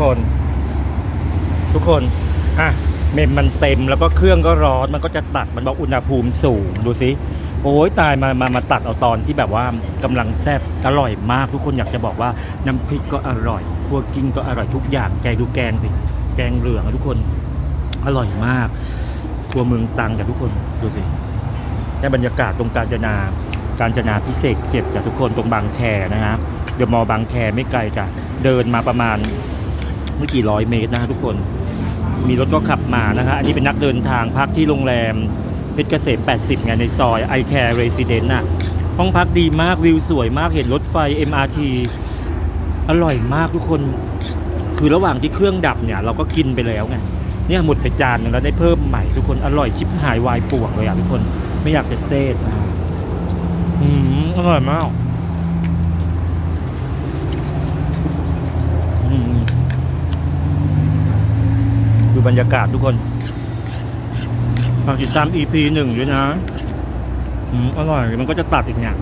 คน ทุกคนอะเมมมันเต็มแล้วก็เครื่องก็ร้อนมันก็จะตัดมันบอกอุณหภูมิสูงดูสิโอ้ยตายมามามาตัดเอาตอนที่แบบว่ากำลังแซ่บอร่อยมาก ทุกคนอยากจะบอกว่าน้ำพริกก็อร่อยครัวกิ้งก็อร่อยทุกอย่างแกดูแกงสิแกงเหลืองทุกคนอร่อยมากครัวเมืองตังจ้ะทุกคนดูสิแค่บรรยากาศตรงกาญจนาการจนาพิเศษเจ็ดจ้ะทุกคนตรงบางแคนะฮะเดอะมอบางแคไม่ไกลจ้ะเดินมาประมาณ ไม่กี่ร้อยเมตรนะฮะทุกคน มีรถก็ขับมานะฮะอันนี้เป็นนักเดินทางพักที่โรงแรมเพชรเกษม 80 ไงในซอย i Care Residence น่ะ ห้องพักดีมากวิวสวยมากเห็นรถไฟ MRT อร่อยมากทุกคน คือระหว่างที่เครื่องดับเนี่ย เราก็กินไปแล้วไงเนี่ยหมดไปจานนึงแล้วได้เพิ่มใหม่ทุกคนอร่อยชิบหายวายปวงเลยอะทุกคนไม่อยากจะเซตนะอืมอร่อยมากอืมดู บรรยากาศทุกคนฝากติดตาม EP หนึ่งด้วยนะอร่อย มันก็จะตัดอีกเนี่ย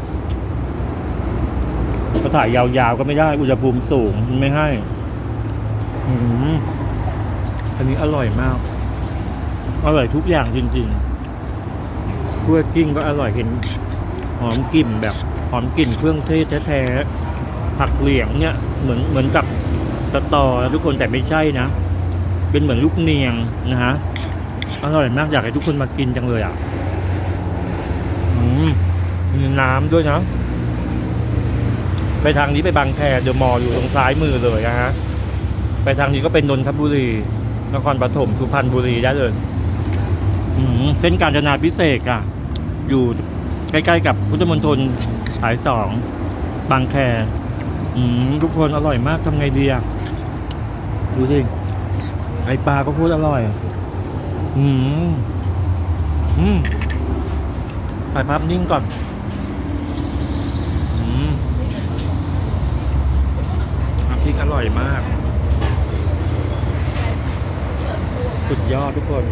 ก็ถ่ายยาวๆก็ไม่ได้ อุณหภูมิสูงไม่ให้อือันนี้อร่อยมาก อร่อยทุกอย่างจริงๆกล้วยกิ้งก็อร่อยเห็น หอมกลิ่นแบบ หอมกลิ่นเครื่องเทศแท้ๆผักเหลียงเนี่ย เหมือนเหมือนกับสตอทุกคนแต่ไม่ใช่นะ เป็นเหมือนลูกเนียงนะฮะอร่อยมากอยากให้ทุกคนมากินจังเลยอะอืมมีน้ำด้วยนะไปทางนี้ไปบางแคเดอะมอลล์อยู่ตรงซ้ายมือเลยนะฮะไปทางนี้ก็เป็นนนทบุรีนครปฐมสุพรรณบุรีได้เลยอืมเส้นการจนาพิเศษอะ อยู่ใกล้ๆกับพุทธมณฑลสายสองบางแคอืมทุกคนอร่อยมากทำไงดีอะดูสิ ไอปลาก็พูดอร่อย อืม อืมถ่ายภาพนิ่งก่อน อืมน้ำพริกอร่อยมาก สุดยอดทุกคน